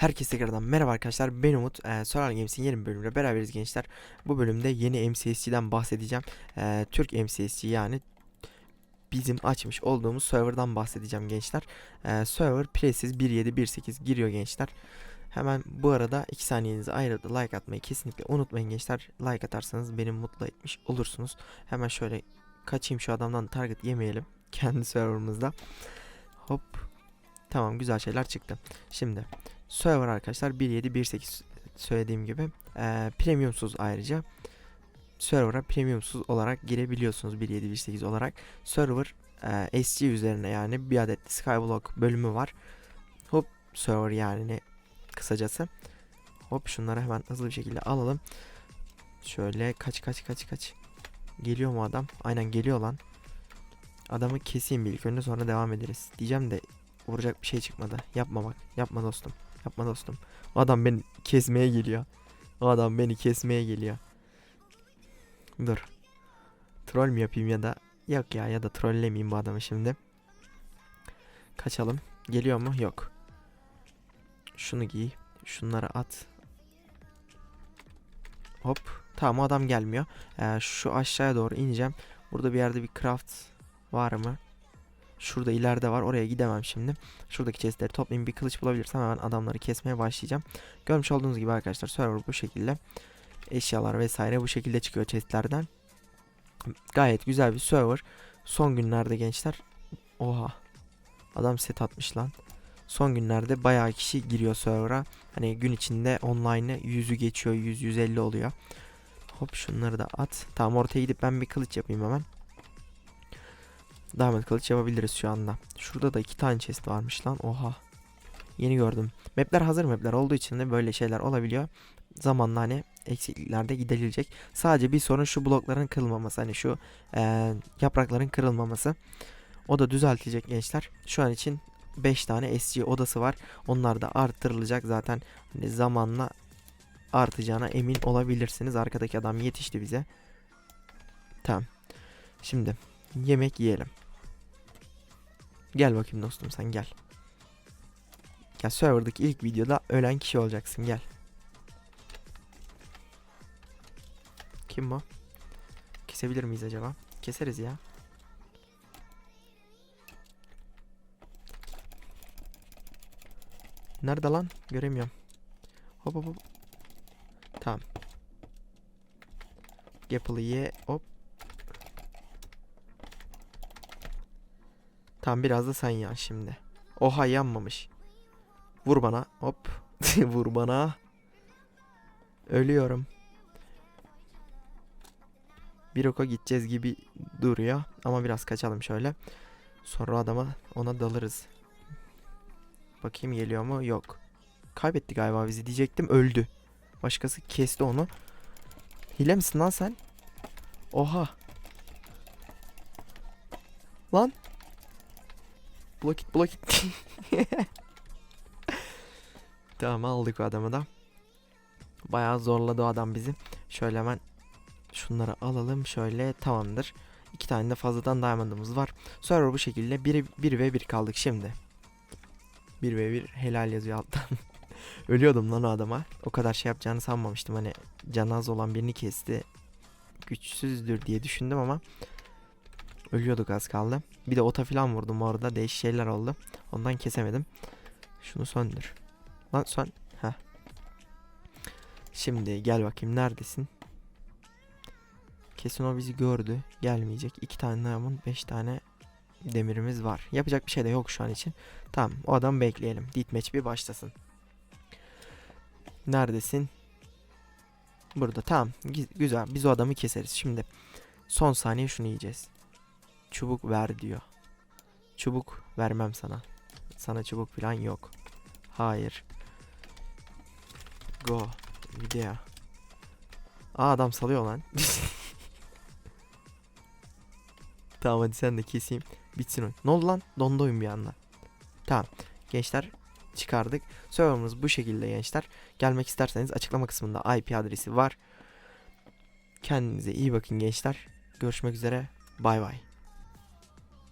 Herkese tekrardan merhaba arkadaşlar. Ben Umut. Ee, Solar Games'in yeni bölümüyle beraberiz gençler. Bu bölümde yeni MCSG'den bahsedeceğim. Ee, Türk MCSG yani Bizim açmış olduğumuz serverdan bahsedeceğim gençler. Ee, Server Presis 1718 giriyor gençler. Hemen bu arada 2 saniyenizi ayırıp like atmayı kesinlikle unutmayın gençler. Like atarsanız beni mutlu etmiş olursunuz. Hemen şöyle kaçayım şu adamdan target yemeyelim Kendi serverımızda. Hop. Tamam güzel şeyler çıktı. Şimdi server arkadaşlar 1.7.1.8 söylediğim gibi. Eee premiumsuz ayrıca server'a premiumsuz olarak girebiliyorsunuz 1.7.1.8 olarak. Server eee, SG üzerine yani bir adet Skyblock bölümü var. Hop server yani kısacası. Hop şunları hemen hızlı bir şekilde alalım. Şöyle kaç kaç kaç kaç. Geliyor mu adam? Aynen geliyor lan. Adamı keseyim bir ilk önce sonra devam ederiz. Diyeceğim de vuracak bir şey çıkmadı. Yapma bak yapma dostum Yapma dostum. Adam beni kesmeye geliyor. Adam beni kesmeye geliyor. Dur. Troll mü yapayım ya da yok ya ya da trollemeyeyim bu adamı şimdi. Kaçalım. Geliyor mu? Yok. Şunu giy. Şunları at. Hop. Tamam adam gelmiyor. Ee, şu aşağıya doğru ineceğim. Burada bir yerde bir craft var mı? Şurada ileride var. Oraya gidemem şimdi. Şuradaki chestleri toplayayım. Bir kılıç bulabilirsem hemen adamları kesmeye başlayacağım. Görmüş olduğunuz gibi arkadaşlar server bu şekilde. Eşyalar vesaire bu şekilde çıkıyor chestlerden. Gayet güzel bir server. Son günlerde gençler. Oha. Adam set atmış lan. Son günlerde bayağı kişi giriyor server'a. Hani gün içinde online'ı yüzü geçiyor. 100-150 oluyor. Hop şunları da at. Tamam ortaya gidip ben bir kılıç yapayım hemen. Diamond kılıç yapabiliriz şu anda. Şurada da iki tane chest varmış lan. Oha. Yeni gördüm. Mapler hazır mapler olduğu için de böyle şeyler olabiliyor. Zamanla hani eksikliklerde giderilecek. Sadece bir sorun şu blokların kırılmaması. Hani şu eee, yaprakların kırılmaması. O da düzeltilecek gençler. Şu an için 5 tane SG odası var. Onlar da arttırılacak zaten. Hani zamanla artacağına emin olabilirsiniz. Arkadaki adam yetişti bize. Tamam. Şimdi yemek yiyelim. Gel bakayım dostum sen gel. Gel serverdaki ilk videoda ölen kişi olacaksın gel. Kim bu? Kesebilir miyiz acaba? Keseriz ya. Nerede lan? Göremiyorum. Hop hop hop. Tamam. Apple'ı ye. Hop. Tamam biraz da sen yan şimdi. Oha yanmamış. Vur bana. Hop. Vur bana. Ölüyorum. Bir oka gideceğiz gibi duruyor. Ama biraz kaçalım şöyle. Sonra adama ona dalırız. Bakayım geliyor mu? Yok. Kaybetti galiba bizi diyecektim. Öldü. Başkası kesti onu. Hile misin lan sen? Oha. Lan. Block it block it. tamam aldık o adamı da. Bayağı zorladı o adam bizi. Şöyle hemen şunları alalım. Şöyle tamamdır. İki tane de fazladan diamond'ımız var. Server bu şekilde 1, 1 ve 1 kaldık şimdi. 1 ve 1 helal yazıyor alttan. Ölüyordum lan o adama. O kadar şey yapacağını sanmamıştım. Hani canı az olan birini kesti. Güçsüzdür diye düşündüm ama Ölüyorduk az kaldı. Bir de ota falan vurdum orada. Değişik şeyler oldu. Ondan kesemedim. Şunu söndür. Lan sön. Heh. Şimdi gel bakayım neredesin? Kesin o bizi gördü. Gelmeyecek. İki tane diamond, beş tane demirimiz var. Yapacak bir şey de yok şu an için. Tamam o adam bekleyelim. Deathmatch bir başlasın. Neredesin? Burada tamam. Gü- Güzel. Biz o adamı keseriz. Şimdi son saniye şunu yiyeceğiz. Çubuk ver diyor. Çubuk vermem sana. Sana çubuk falan yok. Hayır. Go. Video. Aa adam salıyor lan. tamam hadi sen de keseyim. Bitsin oyun. Ne oldu lan? Dondu oyun bir anda. Tamam. Gençler çıkardık. Serverımız bu şekilde gençler. Gelmek isterseniz açıklama kısmında IP adresi var. Kendinize iyi bakın gençler. Görüşmek üzere. Bay bay.